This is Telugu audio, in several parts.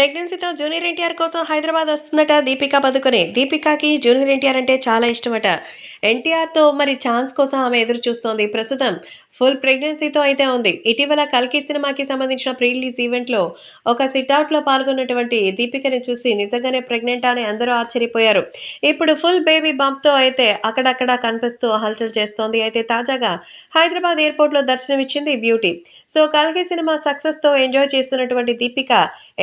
ప్రెగ్నెన్సీతో జూనియర్ ఎన్టీఆర్ కోసం హైదరాబాద్ వస్తుందట దీపికా పదుకునే. దీపికాకి జూనియర్ ఎన్టీఆర్ అంటే చాలా ఇష్టమట. ఎన్టీఆర్తో మరి ఛాన్స్ కోసం ఆమె ఎదురు చూస్తోంది. ప్రస్తుతం ఫుల్ ప్రెగ్నెన్సీతో అయితే ఉంది. ఇటీవల కల్కి సినిమాకి సంబంధించిన ప్రీ రిలీజ్ ఈవెంట్లో ఒక సిట్అవుట్లో పాల్గొన్నటువంటి దీపికని చూసి నిజంగానే ప్రెగ్నెంట్ అని అందరూ ఆశ్చర్యపోయారు. ఇప్పుడు ఫుల్ బేబీ బంప్తో అయితే అక్కడక్కడ కనిపిస్తూ హల్చల్ చేస్తోంది. అయితే తాజాగా హైదరాబాద్ ఎయిర్పోర్ట్లో దర్శనమిచ్చింది బ్యూటీ. సో కల్కి సినిమా సక్సెస్తో ఎంజాయ్ చేస్తున్నటువంటి దీపిక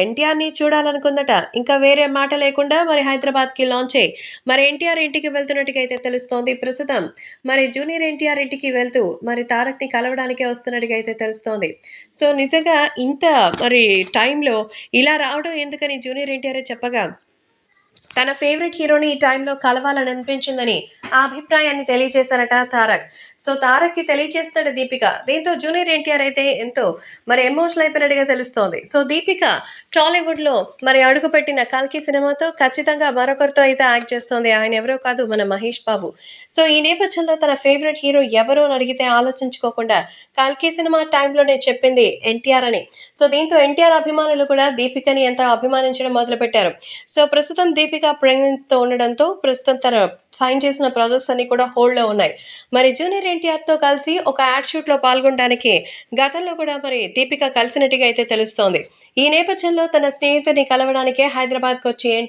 ఎన్టీఆర్ని చూడాలనుకుందట. ఇంకా వేరే మాట లేకుండా మరి హైదరాబాద్కి లాంచ్ అయ్యి మరి ఎన్టీఆర్ ఇంటికి వెళ్తున్నట్టుగా అయితే తెలుస్తోంది. ప్రస్తుతం మరి జూనియర్ ఎన్టీఆర్ ఇంటికి వెళ్తూ మరి తారక్ని కలవడానికే వస్తున్నట్టుగా అయితే తెలుస్తోంది. సో నిజంగా ఇంత మరి టైంలో ఇలా రావడం ఎందుకని జూనియర్ ఎన్టీఆర్ చెప్పగా? తన ఫేవరెట్ హీరోని ఈ టైంలో కలవాలని అనిపించిందని ఆ అభిప్రాయాన్ని తెలియజేశారట తారక్. సో తారక్కి తెలియజేస్తున్నాడు దీపిక. దీంతో జూనియర్ ఎన్టీఆర్ అయితే ఎంతో మరి ఎమోషనల్ అయిపోయినట్టుగా తెలుస్తోంది. సో దీపిక టాలీవుడ్లో మరి అడుగుపెట్టిన కల్కి సినిమాతో ఖచ్చితంగా మరొకరితో అయితే యాక్ట్ చేస్తోంది. ఆయన ఎవరో కాదు మన మహేష్ బాబు. సో ఈ నేపథ్యంలో తన ఫేవరెట్ హీరో ఎవరో అని అడిగితే ఆలోచించుకోకుండా కల్కి సినిమా టైంలోనే చెప్పింది ఎన్టీఆర్ అని. సో దీంతో ఎన్టీఆర్ అభిమానులు కూడా దీపికని ఎంత అభిమానించడం మొదలుపెట్టారు. సో ప్రస్తుతం దీపిక ప్రెగ్నెంట్తో ఉండడంతో ప్రస్తుతం తన సైన్ చేసిన ప్రాజెక్ట్స్ అన్ని కూడా హోల్డ్లో ఉన్నాయి. మరి జూనియర్ ఎన్టీఆర్తో కలిసి ఒక యాడ్ షూట్లో పాల్గొనడానికి గతంలో కూడా మరి దీపిక కలిసినట్టుగా అయితే తెలుస్తోంది. ఈ నేపథ్యంలో తన స్నేహితుడిని కలవడానికే హైదరాబాద్కి వచ్చి ఎన్టీఆర్